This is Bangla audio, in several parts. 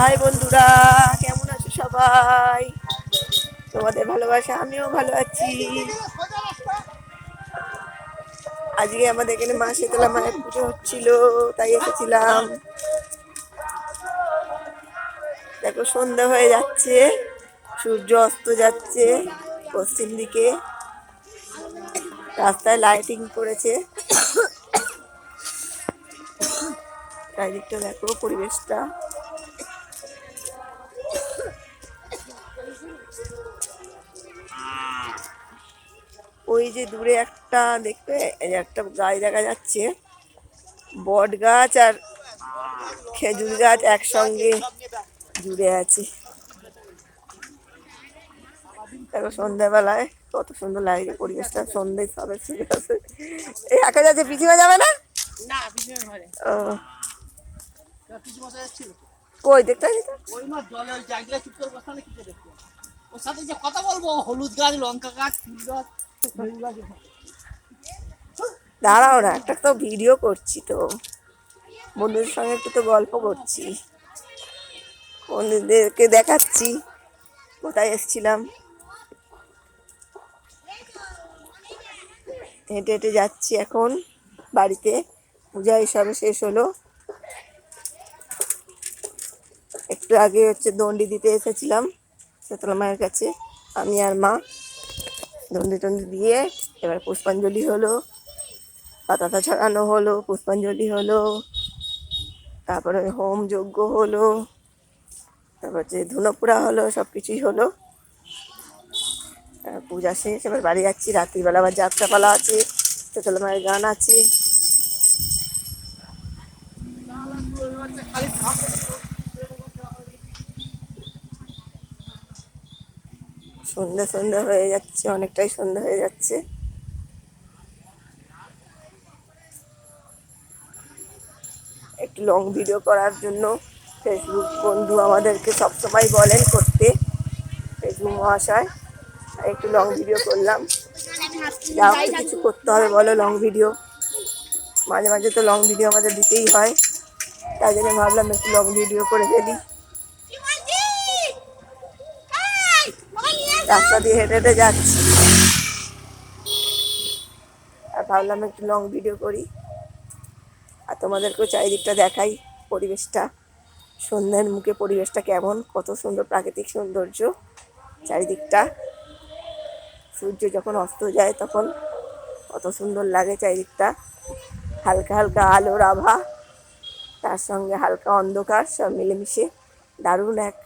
হাই বন্ধুরা, কেমন আছো সবাই? তোমাদের ভালোবাসা, আমিও ভালো আছি। আজকে আমাদের এখানে মা শীতলা মায়ের পুজো হচ্ছিল, তাই এসেছিলাম। দেখো, সন্ধ্যা হয়ে যাচ্ছে, সূর্য অস্ত যাচ্ছে পশ্চিম দিকে। রাস্তায় লাইটিং করেছে চারিদিকটা দেখো, পরিবেশটা। ওই যে দূরে একটা দেখবে একটা গাছ দেখা যাচ্ছে। বট গাছ আর খেজুর গাছ একসঙ্গে জুড়ে আছে। দেখো সন্ধ্যাবেলায় কত সুন্দর লাগছে পরিবেশটা সন্ধ্যে সবে আছে এই একা যাচ্ছে পিছিয়ে যাবে না? না ও। কই দেখতে ওর সাথে যে কথা বলব হলুদ গাছ লঙ্কা গাছ ফুল গাছ। দাঁড়াও না, একটা তো ভিডিও করছি তো। বন্ধুদের সঙ্গে একটু তো গল্প করছি। বন্ধুদেরকে দেখাচ্ছি, কোথায় এসেছিলাম। হেঁটে হেঁটে যাচ্ছি এখন, বাড়িতে। পূজা হিসাবে শেষ হলো। একটু আগে হচ্ছে দণ্ডি দিতে এসেছিলাম শীতলা মায়ের কাছে, আমি আর মা। দণ্ডি টন্ডি দিয়ে এবার পুষ্পাঞ্জলি হলো, পাতাটা ছড়ানো হলো, পুষ্পাঞ্জলি হলো, তারপরে হোম যজ্ঞ হলো, তারপর যে ধুনোপুরা হলো সব কিছুই হলো পূজা শেষ, এবার বাড়ি যাচ্ছি, রাত্রিবেলা আবার যাত্রাপালা আছে শীতলা মায়ের গান আছে। সন্ধ্যা সন্ধ্যা হয়ে যাচ্ছে, অনেকটাই সন্ধ্যা হয়ে যাচ্ছে। একটু লং ভিডিও করার জন্য ফেসবুক বন্ধু আমাদেরকে সবসময় বলেন করতে ফেসবুক মহাশয়। একটু লং ভিডিও করলাম। যা কিছু করতে হবে বলো লং ভিডিও মাঝে মাঝে তো লং ভিডিও আমাদের দিতেই হয়। তাই জন্য ভাবলাম একটু লং ভিডিও করে ফেলি। রাস্তা দিয়ে হেঁটে হেঁটে যাচ্ছি। আর ভাবলাম একটু লং ভিডিও করি। আর তোমাদেরকেও চারিদিকটা দেখাই পরিবেশটা। সন্ধ্যার মুখে পরিবেশটা কেমন? কত সুন্দর প্রাকৃতিক সৌন্দর্য চারিদিকটা। সূর্য যখন অস্ত যায় তখন কত সুন্দর লাগে চারিদিকটা। হালকা হালকা আলোর আভা, তার সঙ্গে হালকা অন্ধকার, সব মিলেমিশে দারুণ এক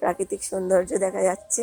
প্রাকৃতিক সৌন্দর্য দেখা যাচ্ছে।